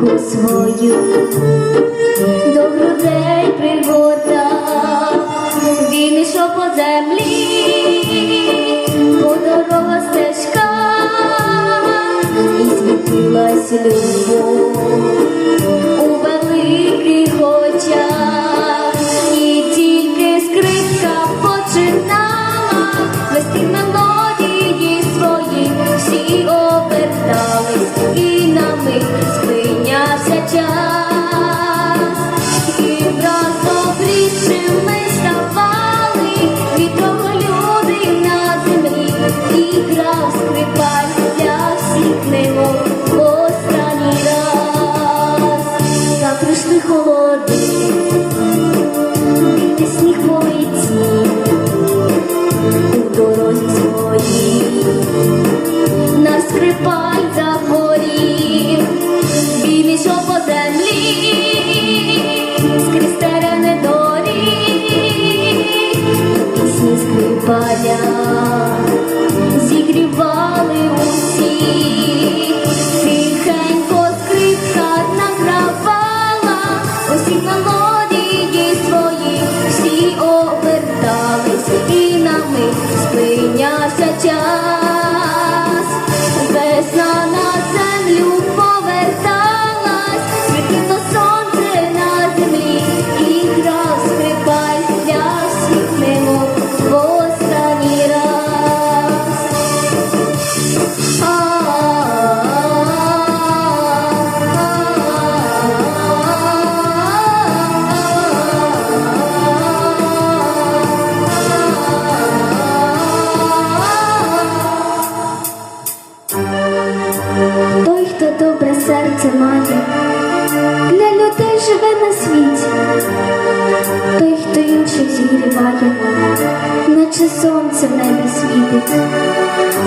скрипку свою. До грудей пригортав, він ішов по землі, по дорога стежка, і світилась любов землі, і скрипаль всіх немов останній раз. Та прийшли холоди, бити сніг по лиці, у дорозі своїй, наш скрипаль захворів, він ішов по землі, скрізь терени доріг, пісні скрипаля Добре серце має, для людей живе на світі, той, хто інших зігріває, наче сонце в небі світить,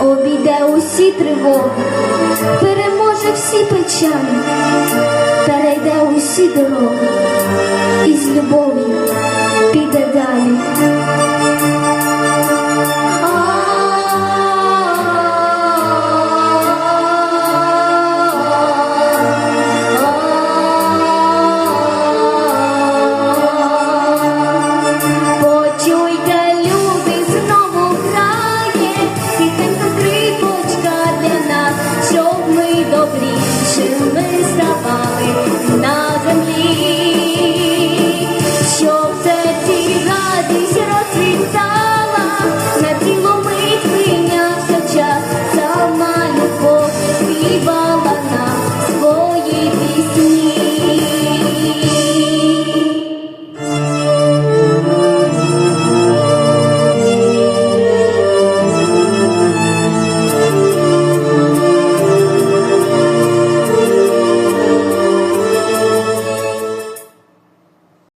обійде усі тривоги, переможе всі печалі, перейде усі дороги, і з любов'ю піде далі.